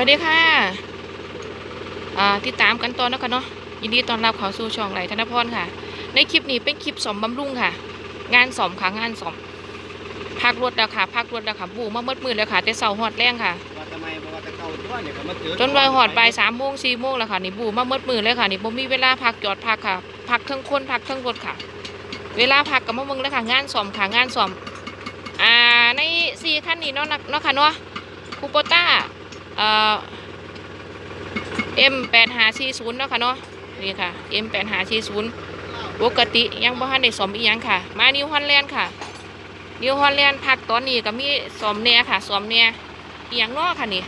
วัสดีค่ะอ่าติดตามกันต่อนะคะเนาะยินดีต้อนรับเข้าสู่ช่องไหลธนพรค่ะ ในคลิปนี้เป็นคลิปสอมบำรุงค่ะ งานสอมค่ะงานสอมพักรถแล้วค่ะพักรถแล้วค่ะบูมาเมื่อมืดแล้วค่ะแต่เสาหอดแรงค่ะว่าทำไมบอกว่าจะเก่าตัวเนี่ยก็มาเจอจนวายหอดบ่ายสามโมงสี่โมงแล้วค่ะนี่บูมาเมื่อมืดเลยค่ะนี่บ่มีเวลาพักจอดพักค่ะ พักทั้งคนพักทั้งรถค่ะ เวลาพักกับมาเมืองเลยค่ะงานสอมค่ะงานสอมอ่าในสี่ขั้นนี้เนาะนะเนาะค่ะเนาะคูโปต้า เอ่อ M 8 5 4 0เนาะค่ะเนาะนี่ค่ะ M 8 5 4 0ปกติยังบ่ทันได้สอมอีหยังค่ะ มานิวฮอลแลนด์ค่ะ นิวฮอลแลนด์พักตอนนี้ก็มีสอมแน่ค่ะสอมแหน่อีหยังเนาะค่ะนี่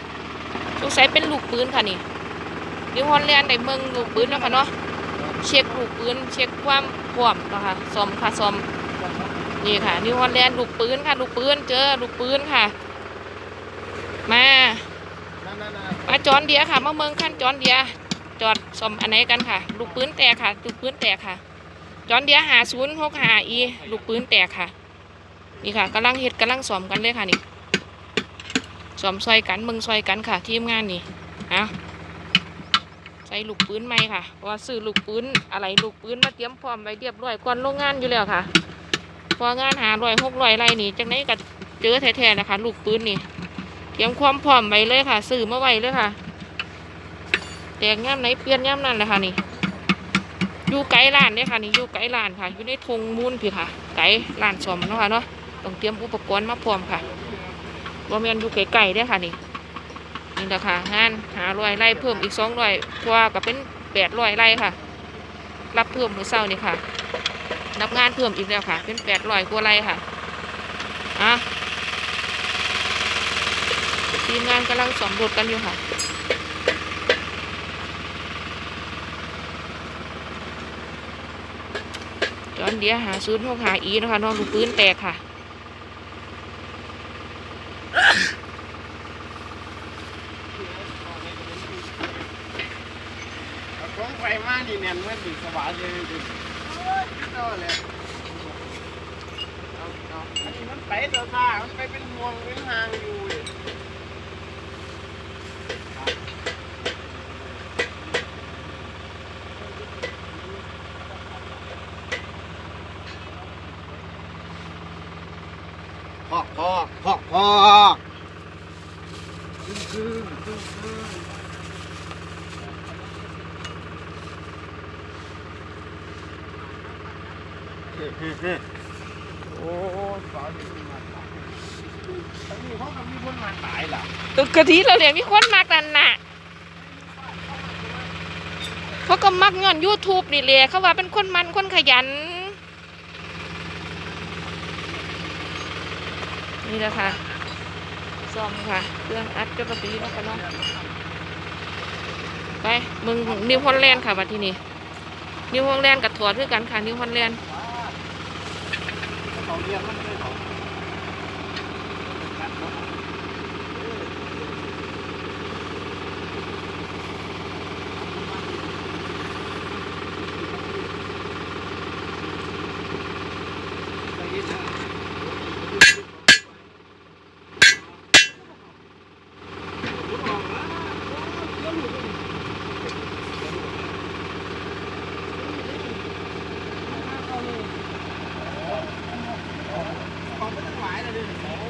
สงสัยเป็นลูกปืนค่ะนี่นิวฮอลแลนด์ได้เมืองลูกปืนเนาะค่ะเนาะเช็คลูกปืนเช็คความพร้อมเนาะค่ะสอมค่ะสอมนี่ค่ะนิวฮอลแลนด์ลูกปืนค่ะ ลูกปืนเจอลูกปืนค่ะ มา จอนเดียค่ะมาเมืองขั้นจอนเดียจอดสมอันไหนกันค่ะ ลูกปืนแตกค่ะลูกปืนแตกค่ะ จอนเดียหาศูนย์หกหาอีลูกปืนแตกค่ะ นี่ค่ะกำลังเฮ็ดกำลังสอมกันเลยค่ะนี่สอมซอยกันเมืองซอยกันค่ะ ทีมงานนี่เอาใส่ลูกปืนใหมค่ะเพราะว่าซื้อลูกปืนอะไรลูกปืนมาเตรียมพร้อมไว้เรียบร้อยก่อนโรงงานอยู่แล้วค่ะพองานหาร้อยหกร้อยไรนี่จังไหนก็เจอแท้ๆนะคะลูกปืนนี่ รียมความพร้อมไว้เลยค่ะซื้อมาไว้เลยค่ะแตกย่ำไหนเปลี่ยนย่ำนั่นแหละค่ะนี่อยู่ไกลร้านเนี่ยค่ะนี่อยู่ไกลร้านค่ะอยู่ในทงมูลพี่ค่ะ ไกลร้านสมเนาะค่ะเนาะต้องเตรียมอุปกรณ์มาพร้อมค่ะว่าแมนอยู่ไกลๆเนี่ยค่ะนี่นี่แหละค่ะงานหาร้อยไร่เพิ่มอีกสองร้อยเพราะว่าก็เป็นแปดร้อยไร่ค่ะ รับเพิ่มมือเศร้านี่ค่ะรับงานเพิ่มอีกแล้วค่ะ เป็นแปดร้อยกว่าไร่ค่ะอะ ทีมงานกำลังสำรวจกันอยู่ค่ะจอนเดียหาศูนย์หกหาอีนะคะน้องลูกปืนแตกค่ะของไฟมานี่แน่นเมื่อนดิสว่างเลยดิเอาเลยอันนี้มันไปเถอะค่ะมันไปเป็นห่วงเป็นหางอยู่ พอกพอกพอกพอกขึ้นขึ้นขึ้นขึ้นโอ้สอนมีมาตายทั้งนี้เขาก็มีคนมาตายล่ะตึกกะทิเราเรียนมีคนมากนั่นน่ะ เขาก็มักย้อน YouTube นี่เลยเขาว่าเป็นคนมันคนขยัน นี่แหละค่ะซ่อมค่ะ เครื่องอัดกระปีแล้วกันเนาะไปมึงนิวฮอลแลนด์ค่ะมาที่นี่นิวฮอลแลนด์กับถั่วด้วยกันค่ะนิวฮอลแลนด์ เข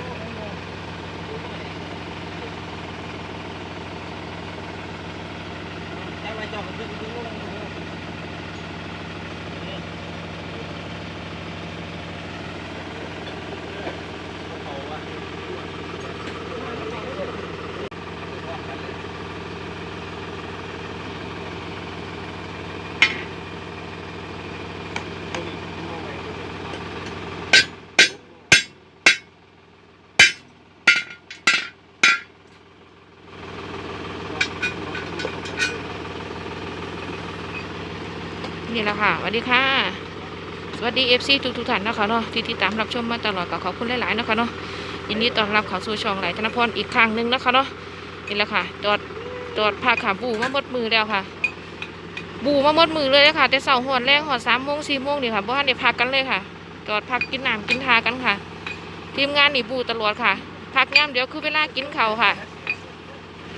นี่แหละค่ะสวัสดีค่ะ สวัสดีเอฟซีทุกทุกๆท่านนะคะเนาะที่ติดตามรับชมมาตลอดก็ขอบคุณหลายๆนะคะเนาะยินดีต้อนรับเข้าสู่ช่องไหลธนพรอีกครั้งหนึ่งนะคะเนาะนี่แหละค่ะจอดจอดพาขาบูมาหมดมือแล้วค่ะ บูมาหมดมือเลยค่ะแต่เสาหอนแรงหอนสามโมงสี่โมงนี่ค่ะเพราะว่าได้พักกันเลยค่ะ จอดพักกินน้ำกินทากันค่ะ ทีมงานนี่บูตลอดค่ะ พักย่ำเดี๋ยวคือเวลากินเขาค่ะ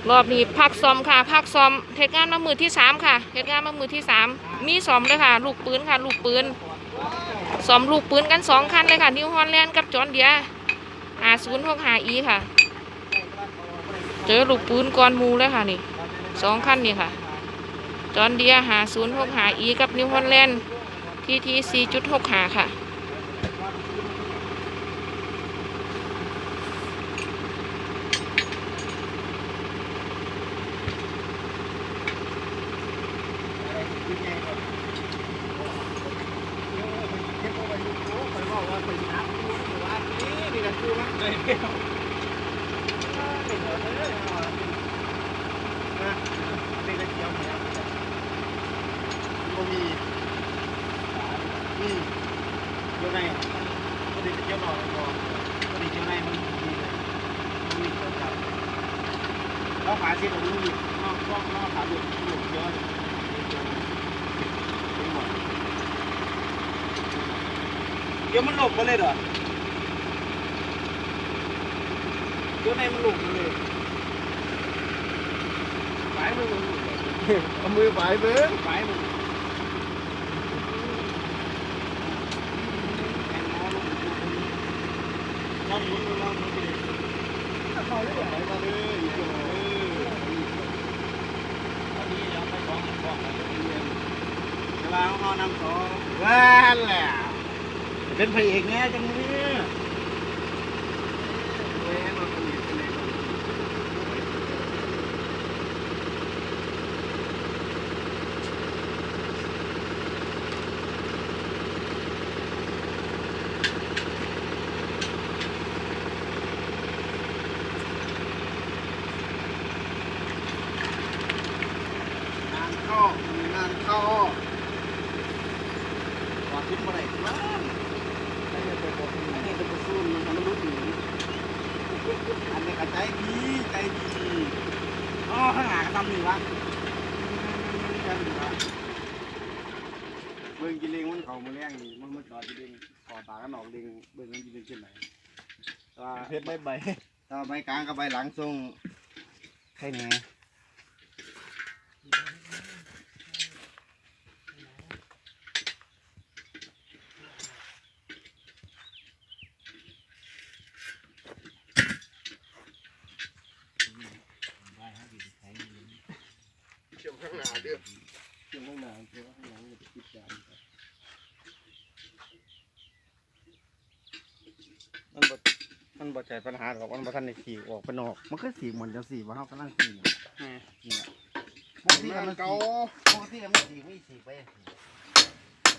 รอบนี้พักซ้อมค่ะพักซ้อมเหตุงานมามือที่สามค่ะเหตุงานมามือที่สามมีซ้อมเลยค่ะ ลูกปืนค่ะ ลูกปืนซ้อมลูกปืนกันสองคันเลยค่ะ นิวฮอลแลนด์กับจอนเดียหาศูนย์หกหาอีค่ะ เจอลูกปืนก้อนมูเลยค่ะนี่สองคันนี่ค่ะ จอนเดียหาศูนย์หกหาอีกับนิวฮอลแลนด์ทีทีสี่จุดหกหาค่ะ เราขาที่ตรงนี้นอกนอกนอกขาหลุดหลุดเยอะ ดี๋ยวมันหลบมาเลยเหรอเดี๋ยวในมันหลบมาเลยฝายมือเอามือฝายเบิ้งฝายมือลองหมุนลองหมุนดิเข้าเลยไหลมาเลยอยู่ตรงนี้อันนี้เดี๋ยวไปของของอะไรเรียนเวลาเขานำต่อว้านแหละ เป็นพระเอกแน่จังเลยเว้ยมันเป็นเอกเป็นเอก งานเข้างานเข้าว่าคิดมาได้ว่าได้ไปบอกอันนี้เป็นสู้มันทำมันรู้ถึงอันนี้ก็ใจดีใจดีอ๋อข้างหลังทำนี่วะกันดีวะเบิ่งกินเลงมันเขามาแรงนี่มันมันจอดกินเลงขอตากันออกเลงเบิ่งมันกินเลงเช่นไหนเพชรใบใบต่อใบกลางกับใบหลังทรงใช่ไหมเชื่อ นาเด้อเชื่อมข้างหน้าเชื่อมข้างหลังจะติดจานมันบ่มันบ่ใช่ปัญหาหรอกมันบ่ทันได้สีออกไปนอก มันคือสีเหมือนจะสีว่าเฮากำลังสีเนี่ยนี่แหละปกติมันเก่าปกติมันสีไม่สีไป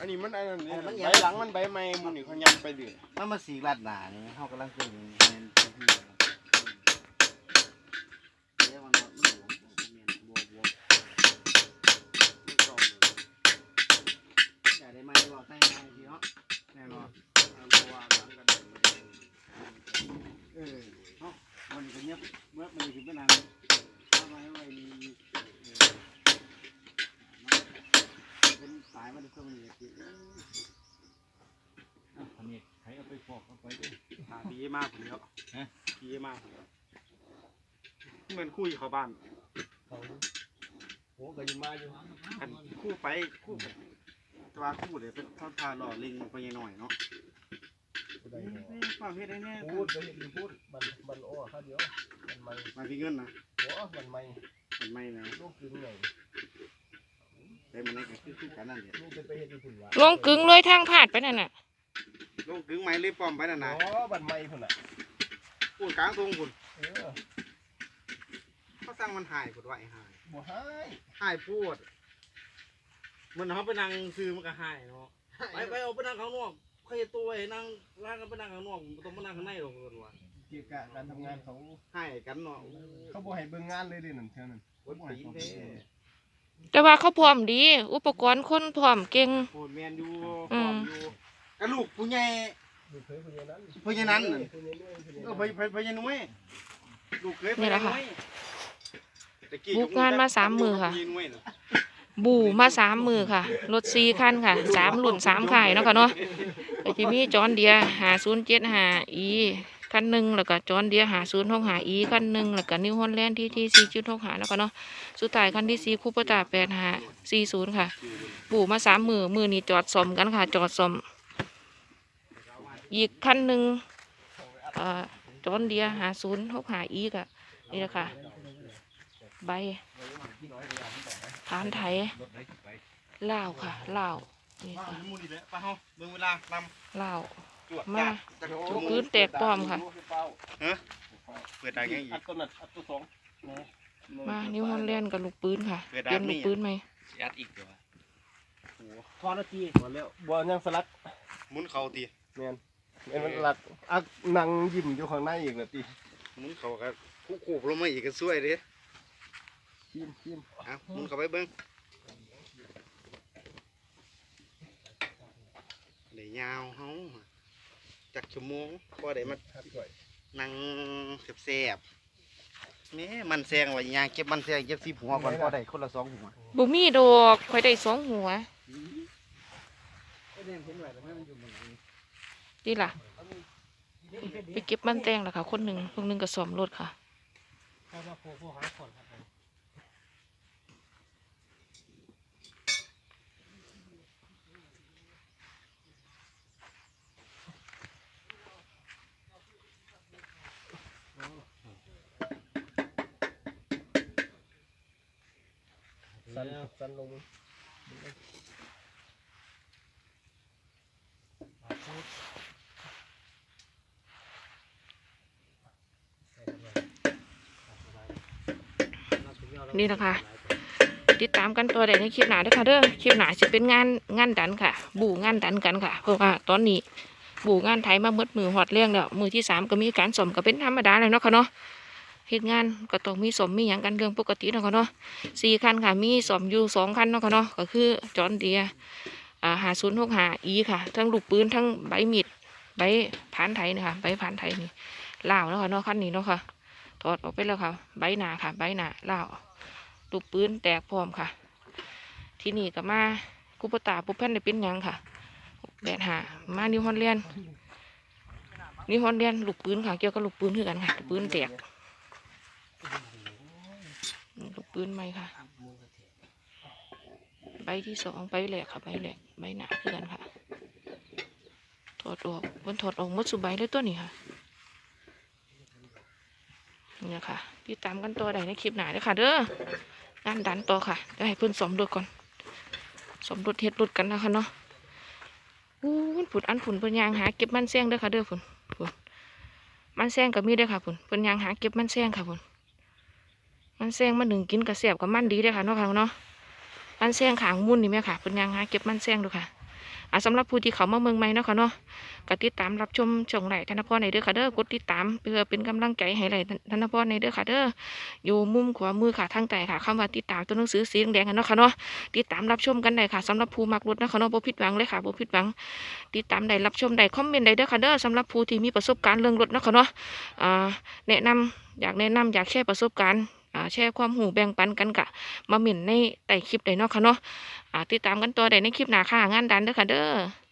อันนี้มันอันนั้นเนี่ยอันนั้นมันใบใหญ่หลังมันใบไม้มูนี่เขายัดไปเรื่อยมันมาสีลาดหนานี่เฮากำลังสีนี่แม่นที่นี่เเนาะมันก็เงียบเมื่อมันถึงเป็นอันทำไมไว้นี่เออมันเป็นสายมันก็มันอย่างนี้อันนี้ใครเอาไปฟอกเอาไปด้วยหาดีมากผมแล้วฮะดีมากเหมือนคู่ยู่เขาบ้านโอ้ก็ยังมาอยู่คู่ไปคู่ไปแตว่าคู่เดี๋ยวเป็นท่าทาหล่อลิงไปยังหน่อยเนาะ ความเฮ็ดได้แน่พูดก็เห็นอยู่พูดมันมันอ้อข้าเดียวมันไม่มาพี่เงินนะหัวมันไม่มันไม่นะลูกกึ่งไงแต่มันนี่ก็คือคู่กันนั่นแหละลูกจะไปเห็นอยู่ถึงว่าลงกึ่งเลยทางพาดไปนั่นน่ะลงกึ่งไม้เลยป้อมไปนั่นอ๋นะอมันไม่พุ่นอะพูดกลางทรงพุ่นเออเขาสั่งมันหายพุ่นว่าไอ้หายบ่ให้หายพูดมันเขาไปนั่งซื้อมันก็หายเนาะไปไปเอาไปนั่งข้างนอก ใครตัวไอ้นั่งร้านกันไปนั่งข้างนอกไม่ต้องมานั่งข้างในหรอกคนว่าเกี่ยวกับการทำงานเขาหายกันเนาะเขาบ่ให้เบิ่งงานเลยเด้นั่นเท่านั้นคนตีนเด้แต่ว่าเขาพร้อมดี อุปกรณ์คนพร้อมเก่งโหดแมนอยู่อืฟอมมอยู่กระลูกผู้ใหญ่ลูกเคยผู้ใหญ่นั้นผู้ใหญ่นั้นน่ะผู้ใหญ่ด้วยผู้ใหญ่เออผู้ผู้ผู้ใหญ่นุ้ยลูกเคยนี่แหละค่ะตะกี้บุกงานมาสามมือค่ะ ผู้ใหญ่นุ้ยน่ะบูมาสามมือค่ะ รถสี่คันค่ะสามหลุ่นสามข่ายเนาะค่ะเนาะ ก็จะมีจอนเดียหาศูนย์เจ็ดหาอีคันหนึ่งแล้วก็จอนเดียหาศูนย์หกหาอีคันหนึ่งแล้วก็นิวฮอลแลนด์ที่ที่สี่จุดหกหาแล้วก็เนาะสุดท้ายคันที่สี่คู่ปตาแปดหาสี่ศูนย์ค่ะ ปู่มาสามมือมือนี้จอดสมกันค่ะ จอดสมอีกคันหนึ่งเอ่อจอนเดียหาศูนย์หกหาอีกอะนี่แหละค่ะ ใบฐานไทยลาวค่ะลาว นี่มาค่ะมูนี่เลยไปเฮาเบิ่งเวลานำลาวจวดมาจักลูกปืนแตกป้อมค่ะฮะเปิดได้ยังอีอักดตัวนั้นอัดตัวสองนะมานิวฮอลแลนด์กับลูกปืนค่ะเกิดเตรียมดาบนี่ลูกปืนไหมยัดอีกเดี๋ยวทอนาทีมาแล้วบอลยังสลัดหมุนเข่าตีแมนแมนมันหลัดอักนั่งยิ้มอยู่ข้างในอีกนะตีหมุนเข่าก็คู่คูบลงมาอีกก็สวยเด้ยิ้มยิ้มอะหมุนเข้าไปเบิ่ง ได้ยาวเฮาจักชั่วโมงพอได้มาครับก่อยนั่งแซ่บๆแหม่มันแซงไว้ยางเก็บมันแซงเก็บสิบหัวก่อนพอได้คนละสองหัวบุมีดอกคอยได้สองหัวนี่ล่ะ ไปเก็บมันแตงล่ะค่ะ คนหนึ่งคนหนึ่งก็สอมรถค่ะ สันสันลงนี่นะคะ ติดตามกันตัวใดในคลิปหนาเด้วยค่ะเด้อคลิปหนาจะเป็นงานงานดันค่ะ บูงานดันกันค่ะ เพราะว่าตอนนี้บูงานไทยมาเมดมือหอดเรื่องแล้วมือที่สามก็มีการสมก็เป็นธรรมดาเลยเนาะค่ะเนาะ เหตุงานก็ต้องมีสมมีอย่างกันเรื่องปกติเนาะค่ะเนาะสี่คันค่ะ มีสมอยู่สองคันเนาะค่ะเนาะก็คือจอนเดียหาศูนย์หกหาอีค่ะ ทั้งลูกปืนทั้งใบมีดใบผ่านไทยนะคะใบผ่านไทยนี่ลาวเนาะค่ะเนาะคันนี้เนาะค่ะถอดออกไปแล้วค่ะ ใบหนาค่ะ ใบหนาลาวลูกปืนแตกพร้อมค่ะ ที่นี่ก็มากุปตาปุพันได้เป็นยังค่ะแบดหามานิวฮอนเลียนนิวฮอนเลียนลูกปืนค่ะ เกี่ยวกับลูกปืนคือกันค่ะลูกปืนแตกลูก ปืนใหม่ค่ะ ใบที่สองใบแหลกค่ะใบแหลกใบหนาคือกันค่ะถอดออกบนถอดออกมดสุใบเลยตัวนี้ค่ะเนี่ยค่ะติดตามกันตัวใดในคลิปหนาเด้ค่ะ เด้องานดันต่อค่ะเดี๋ยวให้เพื่อนสมรถก่อนสมรถเฮ็ดรถกันนะคะเนาะอู้มันผุดอันผุนเพิ่นยางหาเก็บมันแซงเด้อค่ะเด้อผุนผุนมันแซงก็มีเด้อค่ะผุนเพิ่นยางหาเก็บมันแซงค่ะผุน มันแซงมาหนึ่งกินกระเสียบกับมันดีเด้อค่ะนาะค่ะเนาะมันแซงขางมุ่นนี่แม่ค่ะเพิ่นยางหาเก็บมันแซงดูค่ะอะสำหรับผู้ที่เขามาเมืองใหม่เนาะค่ะเนาะก็ติดตามรับชมช่องไหลธนพรในเด้อค่ะเด้อกดติดตามเพื่อเป็นกำลังใจให้ไหลธนพรในเด้อค่ะเด้ออยู่มุมขวามือค่ะทางใต้ค่ะคำว่าติดตามตัวหนังสือสีแดงๆกันเนาะค่ะเนาะติดตามรับชมกันได้ค่ะสำหรับผู้มักรถนะคะเนาะบ่ผิดหวังเลยค่ะบ่ผิดหวัง ติดตามได้รับชมได้คอมเมนต์ได้เด้อค่ะเด้อสำหรับผู้ที่มีประสบการณ์เรื่องรถเนาะค่ะเนาะอ่าแนะนำอยากแนะนำอยากแชร์ประสบการณ์ อ่าแชร์ความหูแบ่งปันกันกะมาหมิ่นในแต่คลิปได้เนาะค่ะเนาะอ่าติดตามกันตัวได้ในคลิปหน้าค่ะงานดันเด้อค่ะเด้อ